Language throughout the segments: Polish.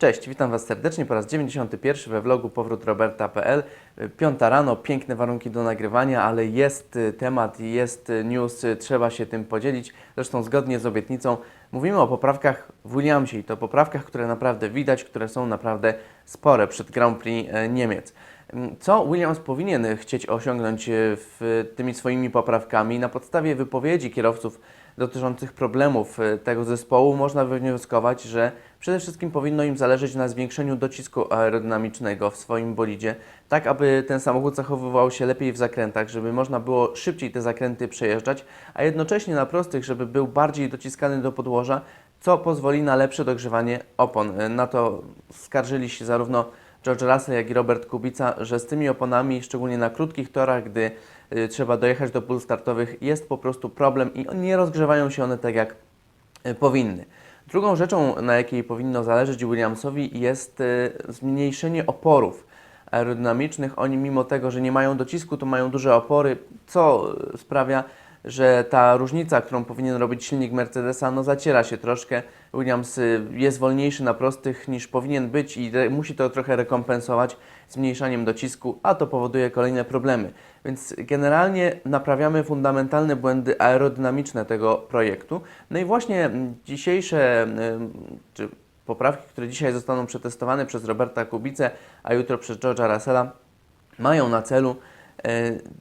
Cześć, witam Was serdecznie po raz 91 we vlogu powrótroberta.pl. Piąta rano, piękne warunki do nagrywania, ale jest y, temat, jest y, news, y, trzeba się tym podzielić. Zresztą zgodnie z obietnicą mówimy o poprawkach w Williamsie i to poprawkach, które naprawdę widać, które są naprawdę spore przed Grand Prix Niemiec. Mm, Co Williams powinien chcieć osiągnąć w tymi swoimi poprawkami? Na podstawie wypowiedzi kierowców dotyczących problemów tego zespołu można wywnioskować, że przede wszystkim powinno im zależeć na zwiększeniu docisku aerodynamicznego w swoim bolidzie, tak aby ten samochód zachowywał się lepiej w zakrętach, żeby można było szybciej te zakręty przejeżdżać, a jednocześnie na prostych, żeby był bardziej dociskany do podłoża, co pozwoli na lepsze dogrzewanie opon. Na to skarżyli się zarówno George Russell, jak i Robert Kubica, że z tymi oponami, szczególnie na krótkich torach, gdy y, trzeba dojechać do pól startowych, jest po prostu problem i nie rozgrzewają się one tak jak y, powinny. Drugą rzeczą, na jakiej powinno zależeć Williamsowi, jest y, zmniejszenie oporów aerodynamicznych. Oni, mimo tego, że nie mają docisku, to mają duże opory, co y, sprawia, że ta różnica, którą powinien robić silnik Mercedesa, no zaciera się troszkę. Williams y, jest wolniejszy na prostych niż powinien być i musi to trochę rekompensować zmniejszaniem docisku, a to powoduje kolejne problemy. Więc generalnie naprawiamy fundamentalne błędy aerodynamiczne tego projektu. No i właśnie mm, dzisiejsze, ym, czy poprawki, które dzisiaj zostaną przetestowane przez Roberta Kubicę, a jutro przez George'a Russella, mają na celu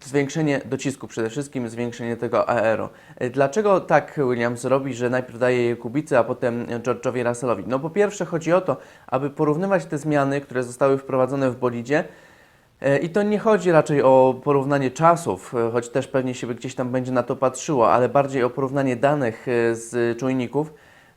zwiększenie docisku, przede wszystkim zwiększenie tego aero. E, Dlaczego tak Williams robi, że najpierw daje je Kubicy, a potem George'owi Russellowi? No po pierwsze chodzi o to, aby porównywać te zmiany, które zostały wprowadzone w bolidzie, E, I to nie chodzi raczej o porównanie czasów, e, choć też pewnie się gdzieś tam będzie na to patrzyło, ale bardziej o porównanie danych e, z czujników.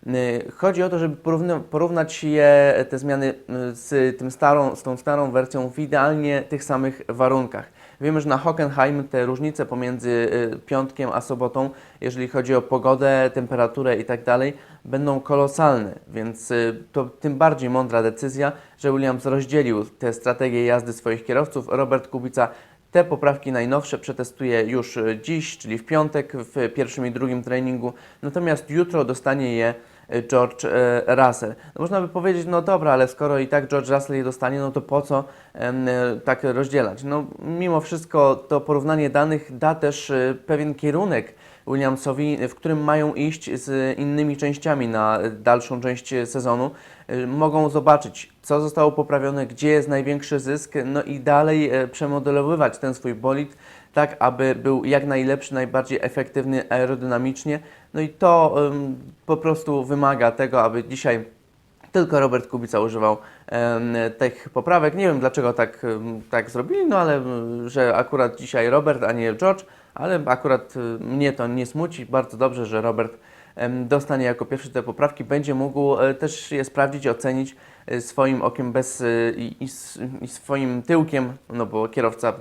E, Chodzi o to, żeby porówna- porównać je, te zmiany e, z, tym starą, z tą starą wersją w idealnie tych samych warunkach. Wiemy, że na Hockenheim te różnice pomiędzy e, piątkiem a sobotą, jeżeli chodzi o pogodę, temperaturę i tak dalej, będą kolosalne, więc y, to tym bardziej mądra decyzja, że Williams rozdzielił te strategie jazdy swoich kierowców. Robert Kubica te poprawki najnowsze przetestuje już y, dziś, czyli w piątek w pierwszym i drugim treningu, natomiast jutro dostanie je y, George y, Russell. No można by powiedzieć, no dobra, ale skoro i tak George Russell je dostanie, no to po co y, tak rozdzielać? No mimo wszystko to porównanie danych da też y, pewien kierunek Williamsowi, w którym mają iść z innymi częściami na dalszą część sezonu. Y, Mogą zobaczyć, co zostało poprawione, gdzie jest największy zysk, no i dalej e, przemodelowywać ten swój bolid, tak aby był jak najlepszy, najbardziej efektywny aerodynamicznie. No i to ym, po prostu wymaga tego, aby dzisiaj tylko Robert Kubica używał em, tych poprawek. Nie wiem dlaczego tak, em, tak zrobili, no ale em, że akurat dzisiaj Robert, a nie George, ale akurat y, mnie to nie smuci. Bardzo dobrze, że Robert dostanie jako pierwszy te poprawki, będzie mógł e, też je sprawdzić, ocenić e, swoim okiem bez e, i, i, swoim tyłkiem, no bo kierowca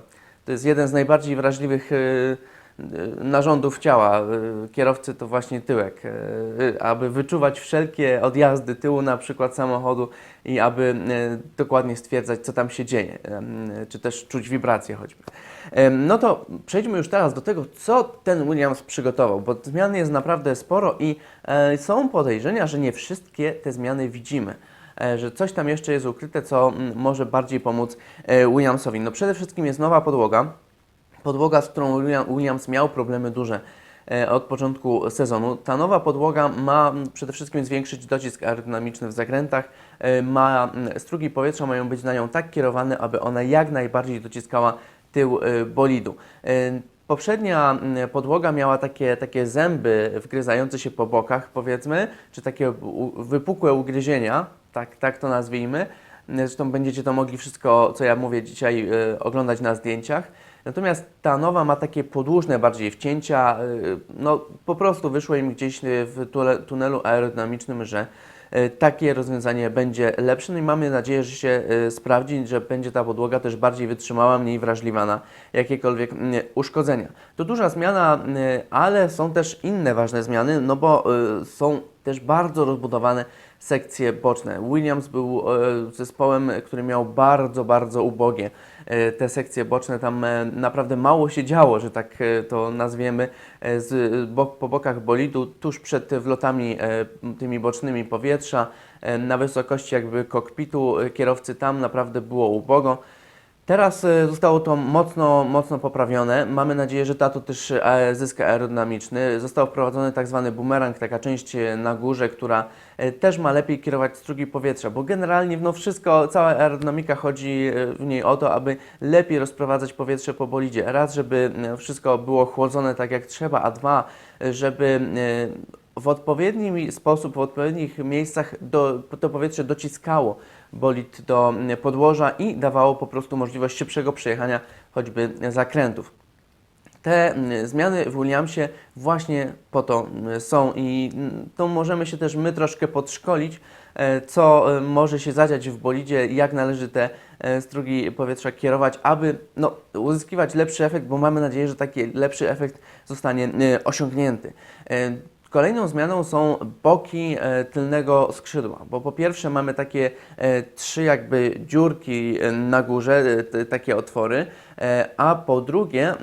to jest jeden z najbardziej wrażliwych narządów ciała. E, Kierowcy to właśnie tyłek, e, aby wyczuwać wszelkie odjazdy tyłu na przykład samochodu i aby dokładnie stwierdzać, co tam się dzieje, czy też czuć wibracje choćby. No to przejdźmy już teraz do tego, co ten Williams przygotował, bo zmian jest naprawdę sporo i e, są podejrzenia, że nie wszystkie te zmiany widzimy. E, że coś tam jeszcze jest ukryte, co może bardziej pomóc e, Williamsowi. No przede wszystkim jest nowa podłoga, podłoga, z którą William- Williams miał problemy duże e, od początku sezonu. Ta nowa podłoga ma przede wszystkim zwiększyć docisk aerodynamiczny w zakrętach, e, ma strugi powietrza mają być na nią tak kierowane, aby ona jak najbardziej dociskała tył e, bolidu. Poprzednia podłoga miała takie, takie zęby wgryzające się po bokach, powiedzmy, czy takie wypukłe ugryzienia, tak, tak to nazwijmy. Zresztą będziecie to mogli wszystko, co ja mówię dzisiaj, oglądać na zdjęciach. Natomiast ta nowa ma takie podłużne bardziej wcięcia. e, No, po prostu wyszło im gdzieś e, w tunelu aerodynamicznym, że e, takie rozwiązanie będzie lepsze. No i mamy nadzieję, że się sprawdzi, że będzie ta podłoga też bardziej wytrzymała, mniej wrażliwa na jakiekolwiek mm, uszkodzenia. To duża zmiana, ale są też inne ważne zmiany, no bo są też bardzo rozbudowane sekcje boczne. Williams był zespołem, który miał bardzo, bardzo ubogie te sekcje boczne. Tam e, naprawdę mało się działo, że tak e, to nazwiemy, e, z, bok, po bokach bolidu, tuż przed wlotami e, tymi bocznymi powietrza, e, na wysokości jakby kokpitu e, kierowcy. Tam naprawdę było ubogo. Teraz e, zostało to mocno, mocno poprawione. Mamy nadzieję, że to też e, zysk aerodynamiczny. Został wprowadzony tak zwany bumerang, taka część e, na górze, która też ma lepiej kierować strugi powietrza, bo generalnie no wszystko, cała aerodynamika chodzi w niej o to, aby lepiej rozprowadzać powietrze po bolidzie. Raz, żeby wszystko było chłodzone tak jak trzeba, a dwa, żeby w odpowiedni sposób, w odpowiednich miejscach do, to powietrze dociskało bolid do mm, podłoża i dawało po prostu możliwość szybszego przejechania choćby zakrętów. Te mm, zmiany w Williamsie właśnie po to mm, są i to możemy się też my troszkę podszkolić, e, co e, może się zadziać w bolidzie, jak należy te e, strugi powietrza kierować, aby no, uzyskiwać lepszy efekt, bo mamy nadzieję, że taki lepszy efekt zostanie osiągnięty. Kolejną zmianą są boki e, tylnego skrzydła, bo po pierwsze mamy takie e, trzy jakby dziurki e, na górze, takie otwory, a po drugie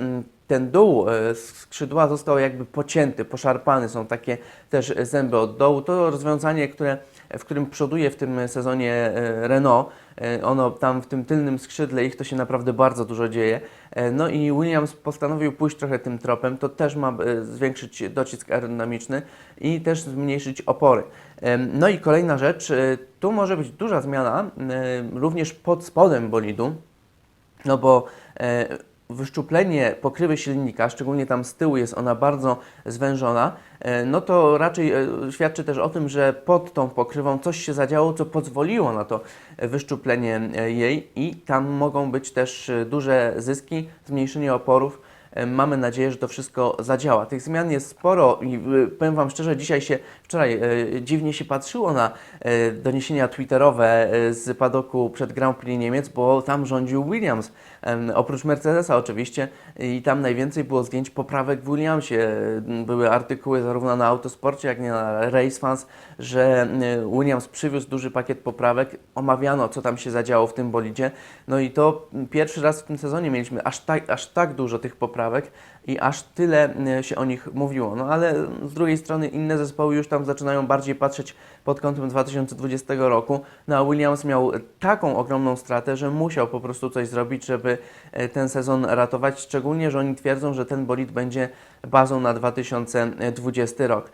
ten dół skrzydła został jakby pocięty, poszarpany, są takie też zęby od dołu. To rozwiązanie, które, w którym przoduje w tym sezonie e, Renault, E, ono tam w tym tylnym skrzydle ich to się naprawdę bardzo dużo dzieje. E, No i Williams postanowił pójść trochę tym tropem, to też ma zwiększyć docisk aerodynamiczny i też zmniejszyć opory. No i kolejna rzecz, tu może być duża zmiana również pod spodem bolidu, no bo wyszczuplenie pokrywy silnika, szczególnie tam z tyłu jest ona bardzo zwężona, e, no to raczej e, świadczy też o tym, że pod tą pokrywą coś się zadziało, co pozwoliło na to wyszczuplenie e, jej i tam mogą być też duże zyski, zmniejszenie oporów. Mamy nadzieję, że to wszystko zadziała. Tych zmian jest sporo i powiem Wam szczerze, dzisiaj się, wczoraj dziwnie się patrzyło na doniesienia twitterowe z padoku przed Grand Prix Niemiec, bo tam rządził Williams, oprócz Mercedesa oczywiście i tam najwięcej było zdjęć poprawek w Williamsie. Były artykuły zarówno na Autosporcie, jak i na Race Fans, że Williams przywiózł duży pakiet poprawek, omawiano co tam się zadziało w tym bolidzie, no i to pierwszy raz w tym sezonie mieliśmy aż tak, aż tak dużo tych poprawek i aż tyle e, się o nich mówiło. No ale z drugiej strony inne zespoły już tam zaczynają bardziej patrzeć pod kątem 2020 roku. No a Williams miał taką ogromną stratę, że musiał po prostu coś zrobić, żeby e, ten sezon ratować. Szczególnie, że oni twierdzą, że ten bolid będzie bazą na 2020 rok.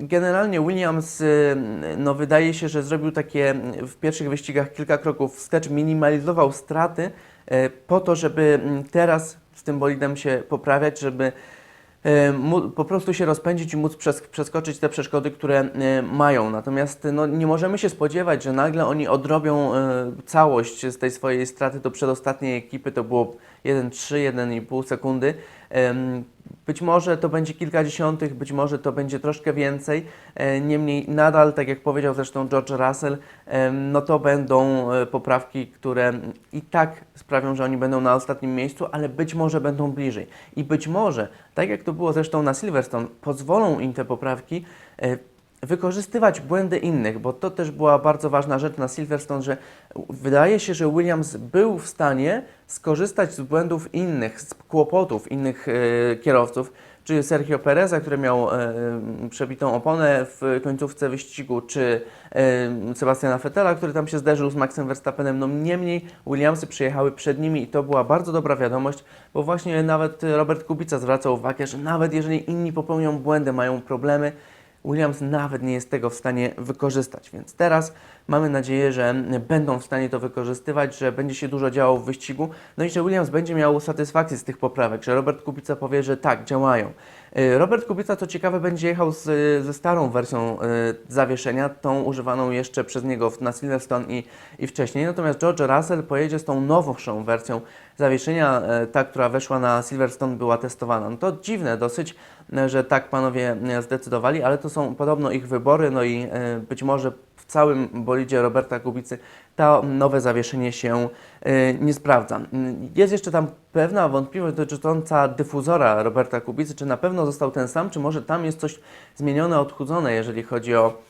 Generalnie Williams, y, no wydaje się, że zrobił takie w pierwszych wyścigach kilka kroków wstecz, minimalizował straty po to, żeby mm, teraz z tym bolidem się poprawiać, żeby mu- po prostu się rozpędzić i móc przes- przeskoczyć te przeszkody, które y, mają. Natomiast no, nie możemy się spodziewać, że nagle oni odrobią y, całość z tej swojej straty do przedostatniej ekipy. To było 1,3, 1,5 sekundy. Być może to będzie kilkadziesiątych, być może to będzie troszkę więcej. E, Niemniej nadal, tak jak powiedział zresztą George Russell, no to będą e, poprawki, które i tak sprawią, że oni będą na ostatnim miejscu, ale być może będą bliżej. I być może, tak jak to było zresztą na Silverstone, pozwolą im te poprawki e, wykorzystywać błędy innych, bo to też była bardzo ważna rzecz na Silverstone, że wydaje się, że Williams był w stanie skorzystać z błędów innych, z kłopotów innych e, kierowców, czy Sergio Pereza, który miał e, przebitą oponę w końcówce wyścigu, czy e, Sebastiana Vettela, który tam się zderzył z Maxem Verstappenem. No niemniej Williamsy przyjechały przed nimi i to była bardzo dobra wiadomość, bo właśnie nawet Robert Kubica zwracał uwagę, że nawet jeżeli inni popełnią błędy, mają problemy, Williams nawet nie jest tego w stanie wykorzystać, więc teraz mamy nadzieję, że będą w stanie to wykorzystywać, że będzie się dużo działo w wyścigu, no i że Williams będzie miał satysfakcję z tych poprawek, że Robert Kubica powie, że tak, działają. Y, Robert Kubica, co ciekawe, będzie jechał z, ze starą wersją y, zawieszenia, tą używaną jeszcze przez niego na Silverstone i, i wcześniej, natomiast George Russell pojedzie z tą nowszą wersją zawieszenia, e, ta, która weszła na Silverstone, była testowana. No to dziwne dosyć, e, że tak panowie e, zdecydowali, ale to są podobno ich wybory, no i e, być może w całym bolidzie Roberta Kubicy to nowe zawieszenie się e, nie sprawdza. Mm, Jest jeszcze tam pewna wątpliwość dotycząca dyfuzora Roberta Kubicy, czy na pewno został ten sam, czy może tam jest coś zmienione, odchudzone, jeżeli chodzi o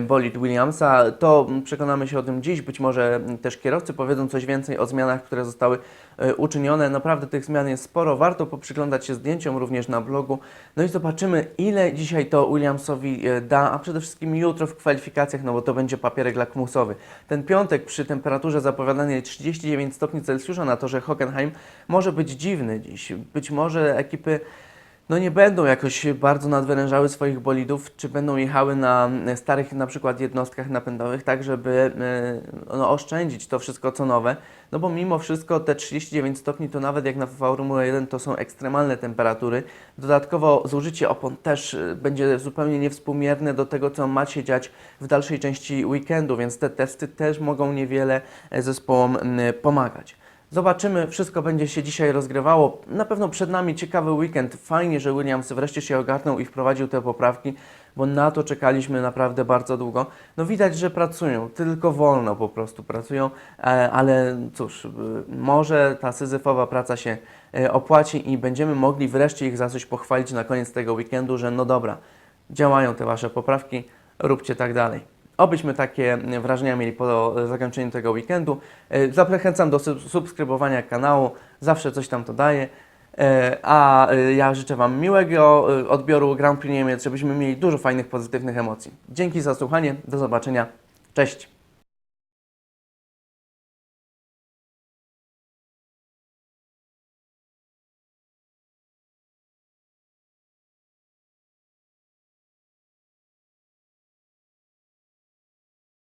bolid Williamsa. To przekonamy się o tym dziś. Być może też kierowcy powiedzą coś więcej o zmianach, które zostały e, uczynione. Naprawdę tych zmian jest sporo. Warto poprzyglądać się zdjęciom również na blogu. No i zobaczymy, ile dzisiaj to Williamsowi e, da, a przede wszystkim jutro w kwalifikacjach, no bo to będzie papierek lakmusowy. Ten piątek przy temperaturze zapowiadanej 39 stopni Celsjusza na torze Hockenheim może być dziwny dziś. Być może ekipy no nie będą jakoś bardzo nadwyrężały swoich bolidów, czy będą jechały na e, starych na przykład jednostkach napędowych, tak żeby e, no, oszczędzić to wszystko co nowe. No bo mimo wszystko te 39 stopni to nawet jak na Formule 1 to są ekstremalne temperatury. Dodatkowo zużycie opon też e, będzie zupełnie niewspółmierne do tego, co ma się dziać w dalszej części weekendu, więc te testy też mogą niewiele zespołom pomagać. Zobaczymy, wszystko będzie się dzisiaj rozgrywało. Na pewno przed nami ciekawy weekend. Fajnie, że Williams wreszcie się ogarnął i wprowadził te poprawki, bo na to czekaliśmy naprawdę bardzo długo. No widać, że pracują, tylko wolno po prostu pracują, e, ale cóż, y, może ta syzyfowa praca się e, opłaci i będziemy mogli wreszcie ich za coś pochwalić na koniec tego weekendu, że no dobra, działają te Wasze poprawki, róbcie tak dalej. Obyśmy takie wrażenia mieli po zakończeniu tego weekendu. E, Zachęcam do sub- subskrybowania kanału, zawsze coś tam to daje. E, A e, ja życzę Wam miłego odbioru Grand Prix Niemiec, żebyśmy mieli dużo fajnych, pozytywnych emocji. Dzięki za słuchanie, do zobaczenia, cześć!